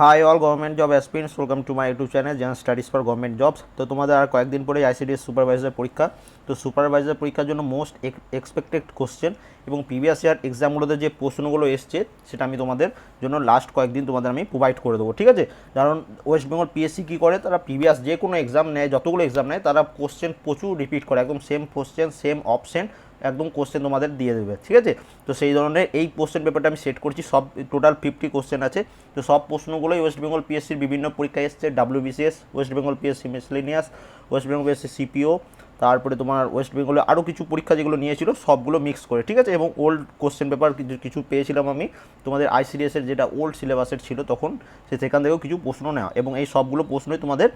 Hi all government job aspirants welcome to my YouTube channel general studies for government jobs তো তোমাদের আর কয়েকদিন পরে ICDS supervisor পরীক্ষা। তো সুপারভাইজার পরীক্ষার জন্য মোস্ট এক্সপেক্টেড কোশ্চেন এবং প্রিভিয়াস ইয়ার এক্সামগুলোতে যে প্রশ্নগুলো এসছে, সেটা আমি তোমাদের জন্য লাস্ট কয়েকদিন তোমাদের আমি প্রোভাইড করে দেবো, ঠিক আছে? কারণ ওয়েস্ট বেঙ্গল পিএসসি কী করে? তারা প্রিভিয়াস যে কোনো এক্সাম নেয়, যতগুলো এক্সাম নেয়, তারা কোশ্চেন প্রচুর রিপিট করে, একদম সেম কোশ্চেন সেম অপশন একদম কোশ্চেন তোমাদের দিয়ে দেবে, ঠিক আছে? তো সেই ধরনের এই কোশ্চেন পেপারটা আমি সেট করছি, সব টোটাল ফিফটি কোশ্চেন আছে। তো সব প্রশ্নগুলোই ওয়েস্ট বেঙ্গল পিএসসির বিভিন্ন পরীক্ষায় এসছে WBCS West Bengal PSC miscellaneous West Bengal PSC CPO তারপরে তোমার ওয়েস্ট বেঙ্গলে আরও কিছু পরীক্ষা যেগুলো নিয়েছিল, সবগুলো মিক্স করে, ঠিক আছে? এবং ওল্ড কোশ্চেন পেপার কিছু কিছু পেয়েছিলাম আমি, তোমাদের আইসিডিএসের যেটা ওল্ড সিলেবাসের ছিল তখন, সে সেখান থেকেও কিছু প্রশ্ন নেওয়া, এবং এই সবগুলো প্রশ্নই তোমাদের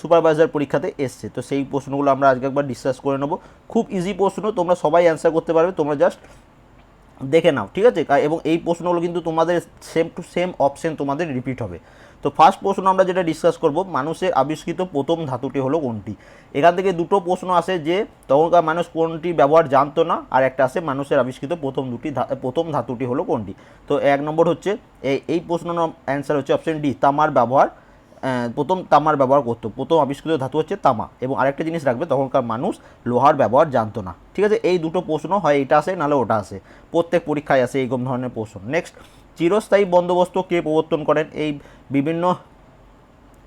সুপারভাইজার পরীক্ষাতে এসছে। তো সেই প্রশ্নগুলো আমরা আজকে একবার ডিসকাস করে নেব। খুব ইজি প্রশ্ন, তোমরা সবাই অ্যান্সার করতে পারবে, তোমরা জাস্ট দেখে নাও, ঠিক আছে? এবং এই প্রশ্নগুলো কিন্তু তোমাদের সেম টু সেম অপশন তোমাদের রিপিট হবে। তো ফার্স্ট প্রশ্ন আমরা যেটা ডিসকাস করব, মানুষের আবিষ্কৃত প্রথম ধাতুটি হলো কোনটি? এখান থেকে দুটো প্রশ্ন আসে যে, তখনকার মানুষ কোনটি ব্যবহার জানতো না, আর একটা আসে মানুষের আবিষ্কৃত প্রথম দুটি প্রথম ধাতুটি হলো কোনটি? তো এক নম্বর হচ্ছে এই প্রশ্ন অ্যান্সার হচ্ছে অপশন ডি তামার ব্যবহার। প্রথম তামার ব্যবহার করতো। প্রথম আবিষ্কৃত ধাতু হচ্ছে তামা এবং আরেকটা জিনিস রাখবে, তখনকার মানুষ লোহার ব্যবহার জানতো না। ঠিক আছে, এই দুটো প্রশ্ন হয়, এটা আসে, নাহলে ওটা আসে। প্রত্যেক পরীক্ষায় আসে এইরকম ধরনের প্রশ্ন। নেক্সট চিরস্থায়ী বন্দোবস্ত কে প্রবর্তন করেন? এই বিভিন্ন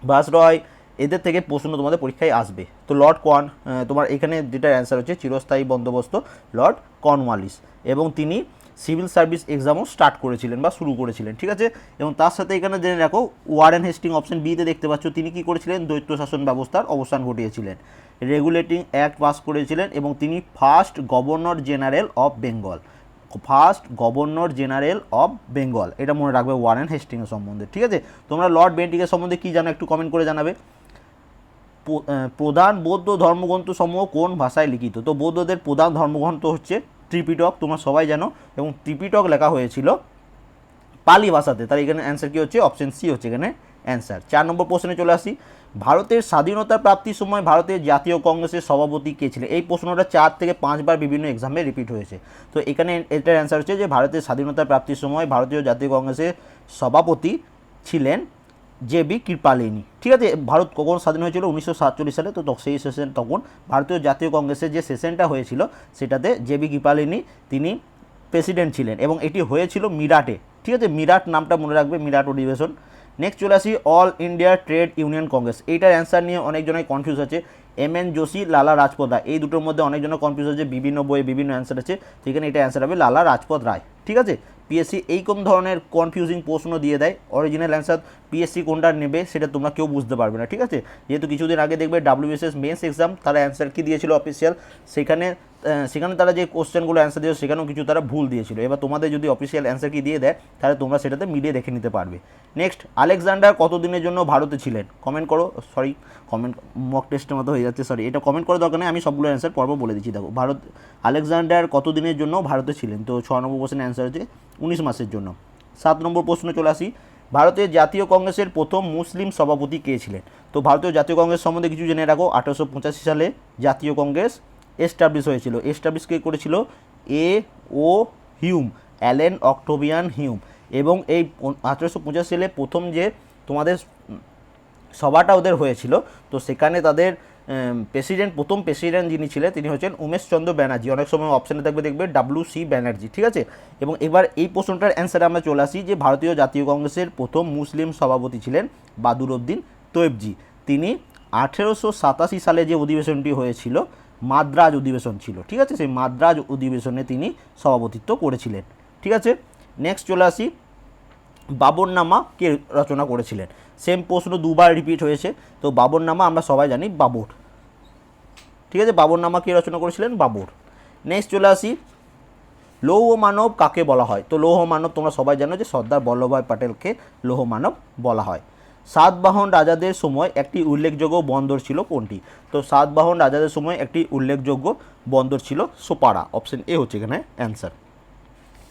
ভাসরয়, এদের থেকে প্রশ্ন তোমাদের পরীক্ষায় আসবে। তো লর্ড কন তোমার এখানে যেটা অ্যান্সার হচ্ছে, চিরস্থায়ী বন্দোবস্ত লর্ড কর্নওয়ালিস এবং তিনি সিভিল সার্ভিস এক্সামও স্টার্ট করেছিলেন বা শুরু করেছিলেন, ঠিক আছে? এবং তার সাথে এখানে জেনে রাখো, ওয়ারেন হেস্টিং অপশন বিতে দেখতে পাচ্ছ, তিনি কি করেছিলেন? দৈত্য শাসন ব্যবস্থার অবসান ঘটিয়েছিলেন। রেগুলেটিং অ্যাক্ট পাস করেছিলেন এবং তিনি first governor general of Bengal. First governor general of Bengal, এটা মনে রাখবে ওয়ারেন হেস্টিংয়ের সম্বন্ধে, ঠিক আছে? তোমরা লর্ড বেন্টিকের সম্বন্ধে কী জানো একটু কমেন্ট করে জানাবে। প্রধান বৌদ্ধ ধর্মগ্রন্থ সমূহ কোন ভাষায় লিখিত? তো বৌদ্ধদের প্রধান ধর্মগ্রন্থ হচ্ছে ত্রিপিটক, তোমরা সবাই জানো, এবং ত্রিপিটক লেখা হয়েছিল পালি ভাষাতে। তার এখানে অ্যান্সার কী হচ্ছে? অপশন সি হচ্ছে এখানে অ্যান্সার চার নম্বর প্রশ্নে চলে আসি। ভারতের স্বাধীনতা প্রাপ্তির সময় ভারতের জাতীয় কংগ্রেসের সভাপতি কে ছিলেন? এই প্রশ্নটা চার থেকে পাঁচবার বিভিন্ন এক্সামে রিপিট হয়েছে। তো এখানে এটার অ্যান্সার হচ্ছে যে, ভারতের স্বাধীনতা প্রাপ্তির সময় ভারতীয় জাতীয় কংগ্রেসের সভাপতি ছিলেন জে বি কৃপালিনী। ঠিক আছে, ভারত কখন স্বাধীন হয়েছিল? উনিশশো সাতচল্লিশ সালে। তো সেই সেশন তখন ভারতীয় জাতীয় কংগ্রেসের যে সেশনটা হয়েছিল, সেটাতে জে বি কৃপালিনী তিনি প্রেসিডেন্ট ছিলেন এবং এটি হয়েছিল মিরাটে। ঠিক আছে, মিরাট নামটা মনে রাখবে, মিরাট অধিবেশন। নেক্সট চলে আসি All India trade union congress এইটার অ্যান্সার নিয়ে অনেকজনের কনফিউজ আছে। এম এন যোশী, লালা রাজপথ রায়। এই দুটোর মধ্যে অনেকজনের কনফিউজ আছে বিভিন্ন বইয়ে বিভিন্ন অ্যান্সার আছে। সেখানে এটা অ্যান্সার হবে লালা রাজপথ রায়। ঠিক আছে? পিএসসি এইরকম ধরনের কনফিউজিং প্রশ্ন দিয়ে দেয়। অরিজিনাল অ্যান্সার পিএসসি কোনটা নেবে সেটা তোমরা কেউ বুঝতে পারবে না। ঠিক আছে? যেহেতু কিছুদিন আগে দেখবে ডাব্লিউএসএস মেন্স এক্সাম তারা অ্যান্সার কী দিয়েছিল অফিসিয়াল সেখানে সেখানে তারা যে কোশ্চেনগুলো অ্যান্সার দিয়েছে, সেখানেও কিছু তারা ভুল দিয়েছিল। এবার তোমাদের যদি অফিসিয়াল অ্যান্সার কি দিয়ে দেয়, তাহলে তোমরা সেটাতে মিলিয়ে দেখে নিতে পারবে। নেক্সট আলেকজান্ডার কতদিনের জন্য ভারতে ছিলেন? কমেন্ট করো সরি কমেন্ট মক টেস্টের মতো হয়ে যাচ্ছে সরি এটা কমেন্ট করার দরকার নেই, আমি সবগুলো অ্যান্সার পর্ব বলে দিচ্ছি। দেখো, ভারত, আলেকজান্ডার কতদিনের জন্য ভারতে ছিলেন? তো ছ নম্বর প্রশ্নের অ্যান্সার হচ্ছে উনিশ মাসের জন্য। সাত নম্বর প্রশ্ন চলে আসি। ভারতের জাতীয় কংগ্রেসের প্রথম মুসলিম সভাপতি কে ছিলেন? তো ভারতীয় জাতীয় কংগ্রেস সম্বন্ধে কিছু জেনে রাখো। আঠারোশো পঁচাশি সালে জাতীয় কংগ্রেস এস্টাবলিশ হয়েছিল। এস্টাবলিশ কে করেছিল? A O Hume, Allan Octavian Hume. এবং এই আঠারোশো পঁচাশি সালে প্রথম যে তোমাদের সভাটা ওদের হয়েছিল, তো সেখানে তাদের প্রেসিডেন্ট, প্রথম প্রেসিডেন্ট যিনি ছিলেন, তিনি হচ্ছেন উমেশচন্দ্র ব্যানার্জি। অনেক সময় অপশানে থাকবে দেখবে ডাব্লিউ সি ব্যানার্জি, ঠিক আছে? এবং এবার এই প্রশ্নটার অ্যান্সারে আমরা চলে আসি যে ভারতীয় জাতীয় কংগ্রেসের প্রথম মুসলিম সভাপতি ছিলেন বাদুর বাদুরউদ্দিন তৈবজি তিনি আঠেরোশো সাতাশি সালে যে অধিবেশনটি হয়েছিল মাদ্রাজ অধিবেশন ছিল, ঠিক আছে? সেই মাদ্রাজ অধিবেশনে তিনি সভাপতিত্ব করেছিলেন, ঠিক আছে? নেক্সট চলে আসি, বাবরনামা কে রচনা করেছিলেন? সেম প্রশ্ন দুবার রিপিট হয়েছে, তো বাবরনামা আমরা সবাই জানি বাবর, ঠিক আছে? বাবরনামা কে রচনা করেছিলেন? বাবর। নেক্সট চলে আসি, লৌহ মানব কাকে বলা হয়? তো লৌহ মানব তোমরা সবাই জানো যে সর্দার বল্লভভাই প্যাটেলকে লৌহ মানব বলা হয়। সাতবাহন রাজাদের সময় একটি উল্লেখযোগ্য বন্দর ছিল কোনটি? তো সাতবাহন রাজাদের সময় একটি উল্লেখযোগ্য বন্দর ছিল সোপারা। অপশন এ হচ্ছে এখানে অ্যান্সার।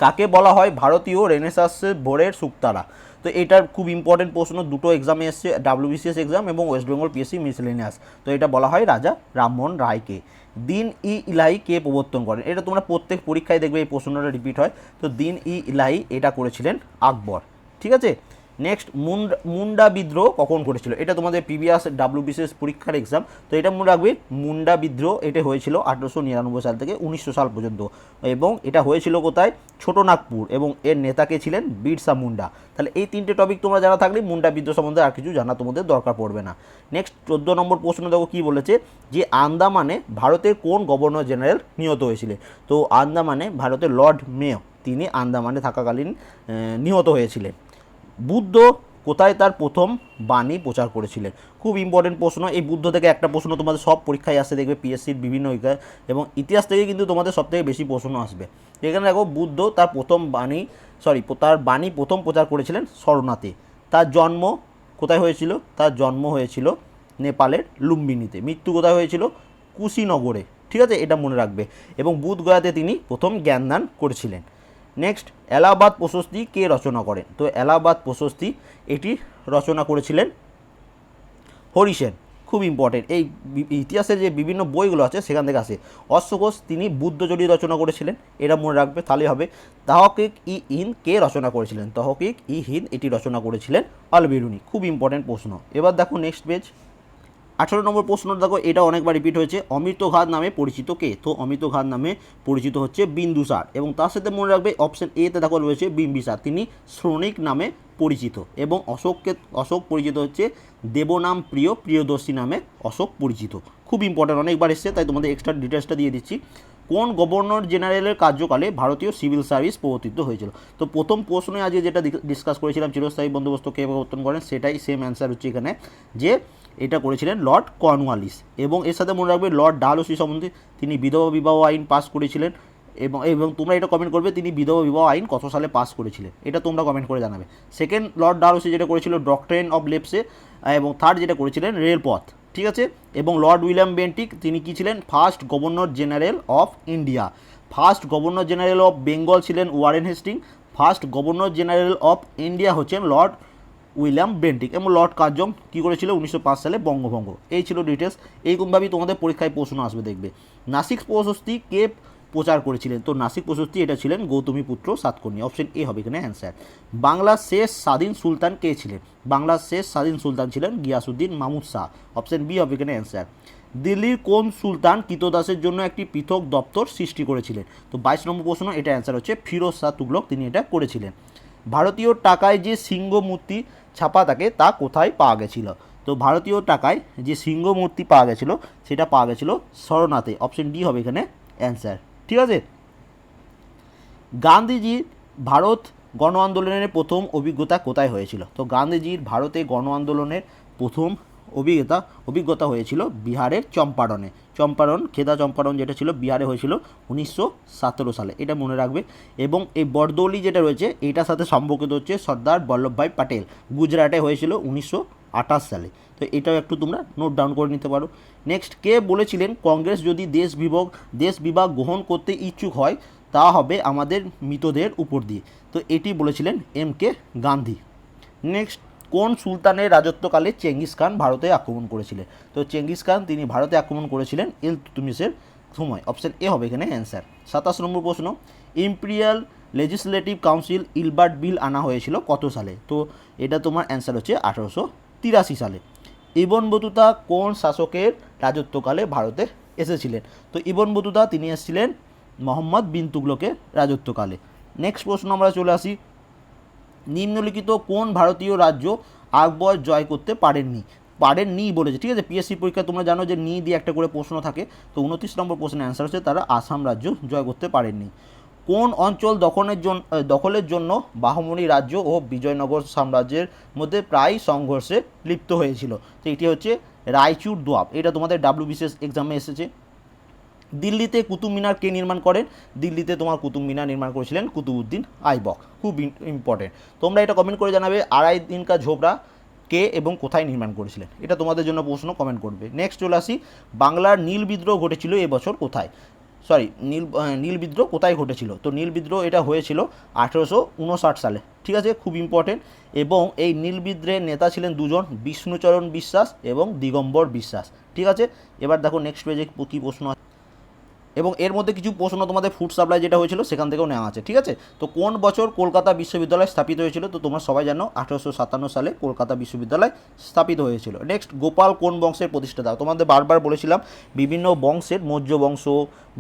কাকে বলা হয় ভারতীয় রেনেসাসের ভোরের সুক্তারা? তো এটার খুব ইম্পর্টেন্ট প্রশ্ন, দুটো এক্সামে এসছে ডাব্লিউবিসিএস এক্সাম এবং ওয়েস্ট বেঙ্গল পিএসসি মিসলেনিয়াস তো এটা বলা হয় রাজা রামমোহন রায়কে। দিন ই ইলাহি কে প্রবর্তন করেন? এটা তোমরা প্রত্যেক পরীক্ষায় দেখবে এই প্রশ্নটা রিপিট হয়। তো দিন ই ইলাহি এটা করেছিলেন আকবর। ঠিক আছে? নেক্সট মুন্ডা মুন্ডা বিদ্রোহ কখন করেছিল এটা তোমাদের পিবিএস ডাব্লিউবিসিএস পরীক্ষার এক্সাম তো এটা মনে রাখবে মুন্ডা বিদ্রোহ এটা হয়েছিল আঠেরোশো নিরানব্বই সাল থেকে উনিশশো সাল পর্যন্ত। এবং এটা হয়েছিল কোথায়? ছোটনাগপুর। এবং এর নেতাকে ছিলেন? বিরসা মুন্ডা। তাহলে এই তিনটে টপিক তোমরা জানা থাকলে মুন্ডা বিদ্রোহ সম্বন্ধে আর কিছু জানা তোমাদের দরকার পড়বে না। নেক্সট চোদ্দ নম্বর প্রশ্ন দেখো কী বলেছে? যে আন্দামানে ভারতের কোন গভর্নর জেনারেল নিহত হয়েছিলেন? তো আন্দামানে ভারতের লর্ড মেয় তিনি আন্দামানে থাকাকালীন নিহত হয়েছিলেন। বুদ্ধ কোথায় তার প্রথম বাণী প্রচার করেছিলেন? খুব ইম্পর্টেন্ট প্রশ্ন। এই বুদ্ধ থেকে একটা প্রশ্ন তোমাদের সব পরীক্ষায় আসে, দেখবে পিএসসির বিভিন্ন এবং ইতিহাস থেকে কিন্তু তোমাদের সব থেকে বেশি প্রশ্ন আসবে। এখানে দেখো, বুদ্ধ তার প্রথম বাণী সরি তার বাণী প্রথম প্রচার করেছিলেন সরনাথে তার জন্ম কোথায় হয়েছিল? তার জন্ম হয়েছিল নেপালের লুম্বিনীতে। মৃত্যু কোথায় হয়েছিল? কুশিনগরে। ঠিক আছে? এটা মনে রাখবে। এবং বুধগয়াতে তিনি প্রথম জ্ঞানদান করেছিলেন। নেক্সট এলাহাবাদ প্রশস্তি কে রচনা করেন? তো এলাহাবাদ প্রশস্তি এটি রচনা করেছিলেন হরিসেন। খুব ইম্পর্টেন্ট এই ইতিহাসের যে বিভিন্ন বইগুলো আছে, সেখান থেকে আসে। অশ্বঘোষ তিনি বুদ্ধজলি রচনা করেছিলেন, এটা মনে রাখবে, তাহলে হবে। তাহকিক ই ইন কে রচনা করেছিলেন? তহকিক ই হিন এটি রচনা করেছিলেন আলবেরুনি। খুব ইম্পর্টেন্ট প্রশ্ন। এবার দেখো নেক্সট পেজ আঠারো নম্বর প্রশ্ন, দেখো, এটা অনেকবার রিপিট হয়েছে। অমৃত ঘাত নামে পরিচিত কে? তো অমৃত ঘাত নামে পরিচিত হচ্ছে বিন্দুসার এবং তার সাথে মনে রাখবে অপশন এতে দেখো রয়েছে বিম্বিসার তিনি শ্রমিক নামে পরিচিত এবং অশোককে, অশোক পরিচিত হচ্ছে দেবনাম প্রিয়, প্রিয়দর্শী নামে অশোক পরিচিত। খুব ইম্পর্টেন্ট অনেকবার এসছে, তাই তোমাদের এক্সট্রা ডিটেলসটা দিয়ে দিচ্ছি। কোন গভর্নর জেনারেলের কার্যকালে ভারতীয় সিভিল সার্ভিস প্রবর্তিত হয়েছিল? তো প্রথম প্রশ্নে আজকে যেটা ডিসকাস করেছিলাম, চিরস্থায়ী বন্দোবস্ত কে প্রবর্তন করেন, সেটাই সেম অ্যান্সার হচ্ছে এখানে, যে এটা করেছিলেন লর্ড কর্নওয়ালিস। এবং এর সাথে মনে রাখবে, লর্ড ডালহসি সম্বন্ধে তিনি বিধবা বিবাহ আইন পাস করেছিলেন। এবং এবং তোমরা এটা কমেন্ট করবে, তিনি বিধবা বিবাহ আইন কত সালে পাস করেছিলেন এটা তোমরা কমেন্ট করে জানাবে। সেকেন্ড লর্ড ডালহৌসি যেটা করেছিল ডক্টরেন অফ লেপসে এবং থার্ড যেটা করেছিলেন রেলপথ ঠিক আছে? এবং লর্ড উইলিয়াম বেন্টিক তিনি কি ছিলেন? First governor general of India first governor general of Bengal ছিলেন Warren Hasting first governor general of India হচ্ছেন লর্ড উইলিয়াম বেন্টিক এবং লর্ড কার্জম কী করেছিল? উনিশশো পাঁচ সালে বঙ্গভঙ্গ। এই ছিল ডিটেলস এইরকমভাবেই তোমাদের পরীক্ষায় প্রশ্ন আসবে, দেখবে। নাসিক প্রশস্তি, কে প্রচার করেছিলেন। তো নাসিক প্রশস্তি এটা ছিলেন গৌতমী পুত্র সাতকর্ণী অপশন এ হবে এখানে অ্যান্সার বাংলার শেষ স্বাধীন সুলতান কে ছিলেন? বাংলার শেষ স্বাধীন সুলতান ছিলেন গিয়াসুদ্দিন মাহমুদ শাহ। অপশন বি হবে এখানে অ্যান্সার দিল্লির কোন সুলতান কৃতদাসের জন্য একটি পৃথক দপ্তর সৃষ্টি করেছিলেন? তো বাইশ নম্বর প্রশ্ন, এটা অ্যান্সার হচ্ছে ফিরোজ শাহ তুগলক। তিনি এটা করেছিলেন। ভারতীয় টাকায় যে সিংহ মূর্তি ছাপা থাকে, তা কোথায় পাওয়া গেছিল? তো ভারতীয় টাকায় যে সিংহ মূর্তি পাওয়া গেছিল, সেটা পাওয়া গেছিল শরণাতে। অপশন ডি হবে এখানে অ্যান্সার ঠিক আছে? গান্ধীজির ভারত গণ আন্দোলনের প্রথম অভিজ্ঞতা কোথায় হয়েছিল? তো গান্ধীজির ভারতে গণ আন্দোলনের প্রথম অভিজ্ঞতা অভিজ্ঞতা হয়েছিল বিহারের চম্পারণে। চম্পারণ খেদা চম্পারণ যেটা ছিল বিহারে হয়েছিল উনিশশো সতেরো সালে, এটা মনে রাখবে এবং এই বরদৌলি যেটা রয়েছে, এটার সাথে সম্পর্কিত হচ্ছে সর্দার বল্লভভাই প্যাটেল গুজরাটে হয়েছিল উনিশশো আঠাশ সালে। তো এটাও একটু তোমরা নোট ডাউন করে নিতে পারো। নেক্সট কে বলেছিলেন কংগ্রেস যদি দেশ বিভাগ দেশ বিভাগ গ্রহণ করতে ইচ্ছুক হয়, তা হবে আমাদের মৃতদের উপর দিয়ে। তো এটি বলেছিলেন এম কে গান্ধী। নেক্সট কোন সুলতানের রাজত্বকালে চেঙ্গিস খান ভারতে আক্রমণ করেছিলেন? তো চেঙ্গিস খান তিনি ভারতে আক্রমণ করেছিলেন ইলতুতমিশের সময়। অপশন এ হবে এখানে অ্যান্সার সাতাশ নম্বর প্রশ্ন imperial legislative council Ilbert bill আনা হয়েছিল কত সালে? তো এটা তোমার অ্যান্সার হচ্ছে আঠারোশো তিরাশি সালে। ইবন বতুতা কোন শাসকের রাজত্বকালে ভারতে এসেছিলেন? তো ইবন বতুতা তিনি এসেছিলেন মোহাম্মদ বিন তুগলকের রাজত্বকালে। নেক্সট প্রশ্ন আমরা চলে আসি। নিম্নলিখিত কোন ভারতীয় রাজ্য আকবর জয় করতে পারেননি? পারেননি বলেছে, ঠিক আছে? পিএসসি পরীক্ষা তোমরা জানো যে নি দিয়ে একটা করে প্রশ্ন থাকে, তো উনত্রিশ নম্বর প্রশ্নের অ্যান্সার হচ্ছে তারা আসাম রাজ্য জয় করতে পারেননি। কোন অঞ্চল দখলের জন্য দখলের জন্য বাহমনি রাজ্য ও বিজয়নগর সাম্রাজ্যের মধ্যে প্রায় সংঘর্ষে লিপ্ত হয়েছিল? তো এটি হচ্ছে রায়চুর দোয়াব। এটা তোমাদের ডাব্লিউবিসিএস এক্সামে এসেছে। দিল্লিতে কুতুব মিনার কে নির্মাণ করেন? দিল্লিতে তোমার কুতুব মিনার নির্মাণ করেছিলেন কুতুবউদ্দিন আইবক। খুব ইম্পর্টেন্ট তোমরা এটা কমেন্ট করে জানাবে, আড়াই দিন কা ঝোপড়া কে এবং কোথায় নির্মাণ করেছিলেন? এটা তোমাদের জন্য প্রশ্ন কমেন্ট করবে। নেক্সট চলে আসি, বাংলার নীল বিদ্রোহ ঘটেছিল এবছর কোথায়? সরি, নীল নীল বিদ্রোহ কোথায় ঘটেছিল? তো নীল বিদ্রোহ এটা হয়েছিল আঠেরোশো উনষাট সালে, ঠিক আছে? খুব ইম্পর্টেন্ট এবং এই নীল বিদ্রোহের নেতা ছিলেন দুজন, বিষ্ণুচরণ বিশ্বাস এবং দিগম্বর বিশ্বাস, ঠিক আছে? এবার দেখো নেক্সট পেজে কী প্রশ্ন আছে। এবং এর মধ্যে কিছু প্রশ্ন তোমাদের ফুড সাপ্লাই যেটা হয়েছিল সেখান থেকেও নেওয়া আছে, ঠিক আছে? তো কোন বছর কলকাতা বিশ্ববিদ্যালয় স্থাপিত হয়েছিল? তো তোমরা সবাই জানো আঠারোশো সাতান্ন সালে কলকাতা বিশ্ববিদ্যালয় স্থাপিত হয়েছিল। নেক্সট গোপাল কোন বংশের প্রতিষ্ঠাতা তোমাদের বারবার বলেছিলাম, বিভিন্ন বংশের মৌর্য বংশ,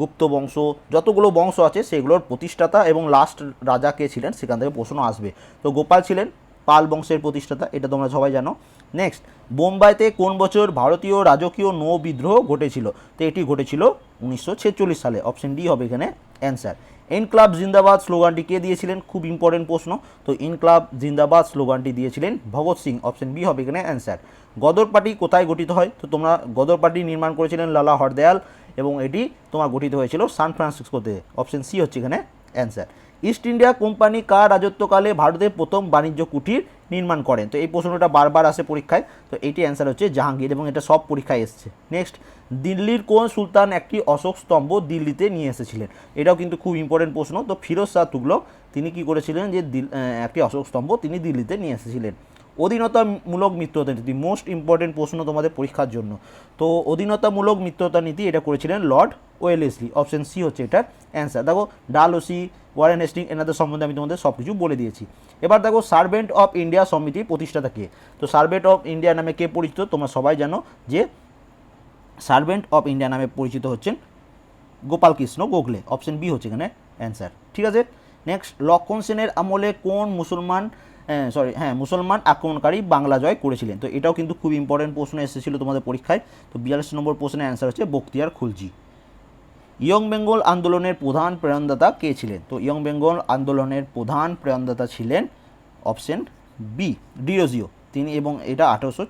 গুপ্ত বংশ, যতগুলো বংশ আছে সেগুলোর প্রতিষ্ঠাতা এবং লাস্ট রাজা কে ছিলেন? সেখান থেকে প্রশ্ন আসবে। তো গোপাল ছিলেন পাল বংশের প্রতিষ্ঠাতা, এটা তোমরা সবাই জানো। নেক্সট বোম্বাইতে কোন বছর ভারতীয় রাজকীয় নৌ বিদ্রোহ ঘটেছিল? তো এটি ঘটেছিল উনিশশো ছেচল্লিশ সালে। অপশন ডি হবে এখানে অ্যান্সার ইনক্লাব জিন্দাবাদ স্লোগানটি কে দিয়েছিলেন? খুব ইম্পর্টেন্ট প্রশ্ন। তো ইনক্লাব জিন্দাবাদ স্লোগানটি দিয়েছিলেন ভগৎ সিং। অপশন বি হবে এখানে অ্যান্সার গদর পার্টি কোথায় গঠিত হয়? তো তোমরা গদর পার্টি নির্মাণ করেছিলেন লালা হরদয়াল এবং এটি তোমার গঠিত হয়েছিল সান ফ্রান্সিসকোতে। অপশন সি হচ্ছে এখানে অ্যান্সার ইস্ট ইন্ডিয়া কোম্পানি কার রাজত্বকালে ভারতের প্রথম বাণিজ্য কুটির নির্মাণ করেন? তো এই প্রশ্নটা বারবার আসে পরীক্ষায়। তো এইটি অ্যান্সার হচ্ছে জাহাঙ্গীর এবং এটা সব পরীক্ষায় এসছে। নেক্সট দিল্লির কোন সুলতান একটি অশোক স্তম্ভ দিল্লিতে নিয়ে এসেছিলেন? এটাও কিন্তু খুব ইম্পর্টেন্ট প্রশ্ন। তো ফিরোজ শাহ তুগলক, তিনি কি করেছিলেন যে একটি অশোক স্তম্ভ তিনি দিল্লিতে নিয়ে এসেছিলেন। অধীনতামূলক মিত্রতা নীতি মোস্ট ইম্পর্টেন্ট প্রশ্ন তোমাদের পরীক্ষার জন্য। তো অধীনতামূলক মিত্রতা নীতি এটা করেছিলেন লর্ড ওয়েলেসলি অপশন সি হচ্ছে এটা অ্যান্সার দেখো ডালওসি ওয়ারেন হেস্টিং এনাদের সম্বন্ধে আমি তোমাদের সব কিছু বলে দিয়েছি। এবার দেখো সার্ভেন্ট অফ ইন্ডিয়া সমিতি প্রতিষ্ঠাতা কে? তো সার্ভেন্ট অফ ইন্ডিয়া নামে কে পরিচিত? তোমরা সবাই জানো যে সার্ভেন্ট অফ ইন্ডিয়া নামে পরিচিত হচ্ছেন গোপাল কৃষ্ণ গোখলে। অপশন বি হচ্ছে এখানে অ্যান্সার ঠিক আছে? নেক্সট লক্ষণ সেনের আমলে কোন মুসলমান সরি হ্যাঁ মুসলমান আক্রমণকারী বাংলা জয় করেছিলেন। তো এটাও কিন্তু খুব ইম্পর্টেন্ট প্রশ্ন এসেছিল তোমাদের পরীক্ষায়। তো বিয়াল্লিশ নম্বর প্রশ্নের অ্যান্সার হচ্ছে বক্তিয়ার খুলজি। ইয়ং বেঙ্গল আন্দোলনের প্রধান প্রেরণদাতা কে ছিলেন? তো ইয়ং বেঙ্গল আন্দোলনের প্রধান প্রেরণদাতা ছিলেন অপশন বি ডিরোজিও। তিনি এবং এটা আঠারোশো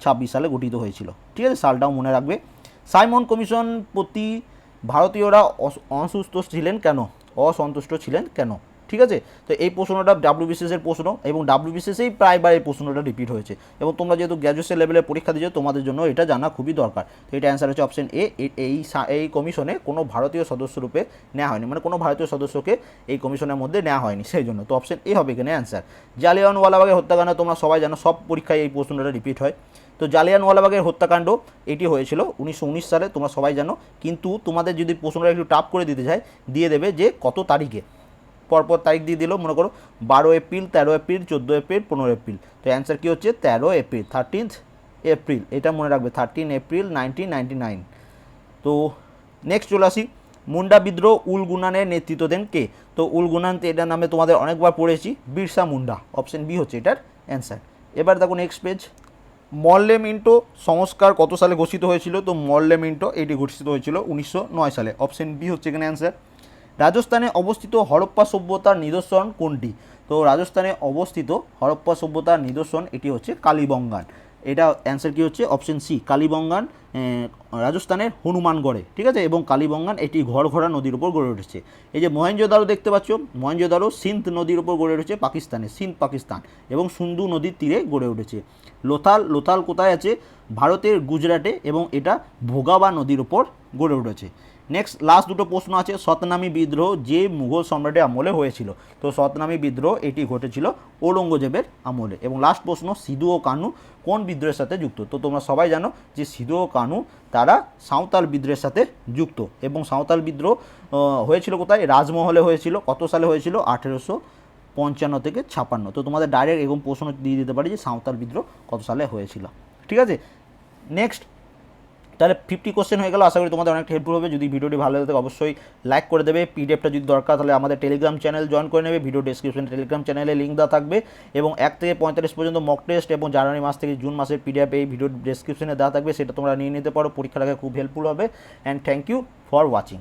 ছাব্বিশ সালে গঠিত হয়েছিল। ঠিক আছে সালটাও মনে রাখবে। সাইমন কমিশন প্রতি ভারতীয়রা অস- অসুস্থ ছিলেন কেন? অসন্তুষ্ট ছিলেন কেন? ঠিক আছে? তো এই প্রশ্নটা ডাব্লিউবিসিএস এর প্রশ্ন এবং ডাব্লিউবিসিএসেই প্রায়বার এই প্রশ্নটা রিপিট হয়েছে। এবং তোমরা যেহেতু গ্র্যাজুয়েশন লেভেলে পরীক্ষা দিয়েছ, তোমাদের জন্য এটা জানা খুবই দরকার। তো এটা অ্যান্সার হচ্ছে অপশন এ, এই এই কমিশনে কোনো ভারতীয় সদস্য রূপে নেওয়া হয়নি। মানে কোনো ভারতীয় সদস্যকে এই কমিশনের মধ্যে নেওয়া হয়নি, সেই জন্য। তো অপশন এ হবে এখানে অ্যান্সার জালিয়ানওয়ালাবাগের হত্যাকাণ্ড তোমরা সবাই জানো, সব পরীক্ষায় এই প্রশ্নটা রিপিট হয়। তো জালিয়ানওয়ালাবাগের হত্যাকাণ্ড এটি হয়েছিল উনিশশো উনিশ সালে, তোমরা সবাই জানো। কিন্তু তোমাদের যদি প্রশ্নটা একটু টাপ করে দিতে চায় দিয়ে দেবে যে কত তারিখে। পরপর তারিখ দিয়ে দিল, মনে করো বারো এপ্রিল, তেরো এপ্রিল, চোদ্দ এপ্রিল, পনেরো এপ্রিল। তো অ্যান্সার কী হচ্ছে? তেরো এপ্রিল থার্টিন্থ এপ্রিল, এটা মনে রাখবে thirteen April nineteen ninety nine তো নেক্সট চলে আসি, মুন্ডা বিদ্রোহ উল গুনানের নেতৃত্ব দেন কে? তো উল গুনান তো এটার নামে তোমাদের অনেকবার পড়েছি, বিরসা মুন্ডা অপশন বি হচ্ছে এটার অ্যান্সার এবার দেখো নেক্সট পেজ মল্লে মিন্টো সংস্কার কত সালে ঘোষিত হয়েছিল? তো মল্লে মিন্টো, এটি ঘোষিত হয়েছিল উনিশশো নয় সালে অপশন বি হচ্ছে এখানে অ্যান্সার রাজস্থানে অবস্থিত হরপ্পা সভ্যতার নিদর্শন কোনটি? তো রাজস্থানে অবস্থিত হরপ্পা সভ্যতার নিদর্শন এটি হচ্ছে কালীবঙ্গান। এটা অ্যান্সার কি হচ্ছে? অপশন সি কালীবঙ্গান রাজস্থানের হনুমানগড়ে, ঠিক আছে? এবং কালীবঙ্গান এটি ঘরঘরা নদীর উপর গড়ে উঠেছে। এই যে মহেঞ্জোদারো দেখতে পাচ্ছ মহেঞ্জোদারো সিন্ধ নদীর উপর গড়ে উঠেছে পাকিস্তানে, সিন্ধ পাকিস্তান, এবং সুন্দু নদীর তীরে গড়ে উঠেছে। লোথাল লোথাল কোথায় আছে? ভারতের গুজরাটে, এবং এটা ভোগাবা নদীর উপর গড়ে উঠেছে। নেক্সট লাস্ট দুটো প্রশ্ন আছে, সতনামী বিদ্রোহ যে মুঘল সম্রাটের আমলে হয়েছিল। তো সতনামী বিদ্রোহ, এটি ঘটেছিল ঔরঙ্গজেবের আমলে। এবং লাস্ট প্রশ্ন, সিধু ও কানু কোন বিদ্রোহের সাথে যুক্ত? তো তোমরা সবাই জানো যে সিধু ও কানু, তারা সাঁওতাল বিদ্রোহের সাথে যুক্ত। এবং সাঁওতাল বিদ্রোহ হয়েছিল কোথায়? রাজমহলে হয়েছিল। কত সালে হয়েছিল? আঠেরোশো পঞ্চান্ন থেকে ছাপান্ন। তো তোমাদের ডাইরেক্ট এরকম প্রশ্ন দিয়ে দিতে পারি যে সাঁওতাল বিদ্রোহ কত সালে হয়েছিল। ঠিক আছে? নেক্সট তাহলে ফিফটি কোশ্চেন হয়ে গেল। আশা করি তোমাদের অনেক হেল্পফুল হবে। যদি ভিডিওটি ভালো লাগে অবশ্যই লাইক করে দেবে। পিডিএফটা যদি দরকার, তাহলে আমাদের টেলিগ্রাম চ্যানেল জয়েন করে নেবে। ভিডিও ডিসক্রিপশনে টেলিগ্রাম চ্যানেলে লিঙ্ক দেওয়া থাকবে। এবং এক থেকে পঁয়তাল্লিশ পর্যন্ত মক টেস্ট এবং জানুয়ারি মাস থেকে জুন মাসের পিডিএফ এই ভিডিও ডিসক্রিপশনে দেওয়া থাকবে। সেটা তোমরা নিয়ে নিতে পারো। পরীক্ষাটাকে খুব হেল্পফুল হবে। And thank you for watching